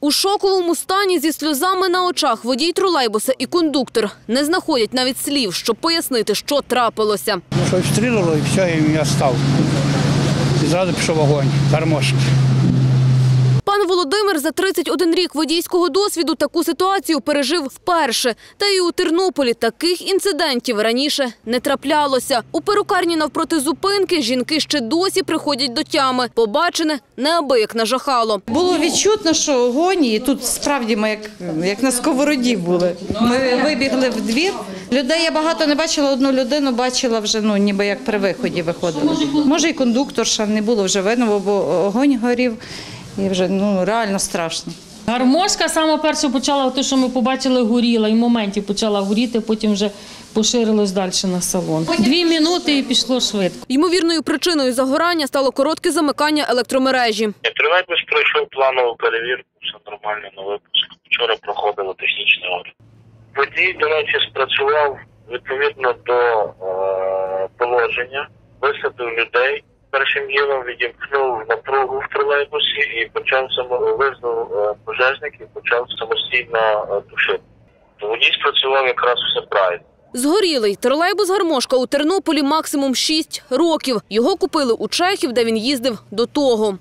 У шоковому стані зі сльозами на очах водій тролейбуса і кондуктор не знаходять навіть слів, щоб пояснити, що трапилося. Щось стрілило і все, і я став. І зразу пішов вогонь, гармошки. Пан Володимир за 31 рік водійського досвіду таку ситуацію пережив вперше. Та і у Тернополі таких інцидентів раніше не траплялося. У перукарні навпроти зупинки жінки ще досі приходять до тями. Побачене неабияк нажахало. Було відчутно, що огонь, і тут справді ми як, як на сковороді були. Ми вибігли в двір. Людей я багато не бачила, одну людину бачила вже, ну ніби як при виході виходила. Може, і кондукторша не було вже видно, бо огонь горів. І вже ну реально страшно. Гармошка саме перше почала, те, що ми побачили, горіла, і в моменті почала горіти, потім вже поширилось далі на салон. Дві минути і пішло швидко. Ймовірною причиною загорання стало коротке замикання електромережі. Тролейбус пройшов планову перевірку, все нормально на випуск. Вчора проходило технічний огляд. Водій, до речі, спрацював відповідно до е, положення, висадив людей. Першим ділом відімкнув напругу в тролейбусі і почав само визнав е, пожежник і почав самостійно е, тушити. Водій спрацював якраз все правильно. Згорілий тролейбус гармошка у Тернополі максимум 6 років. Його купили у чехів, де він їздив до того.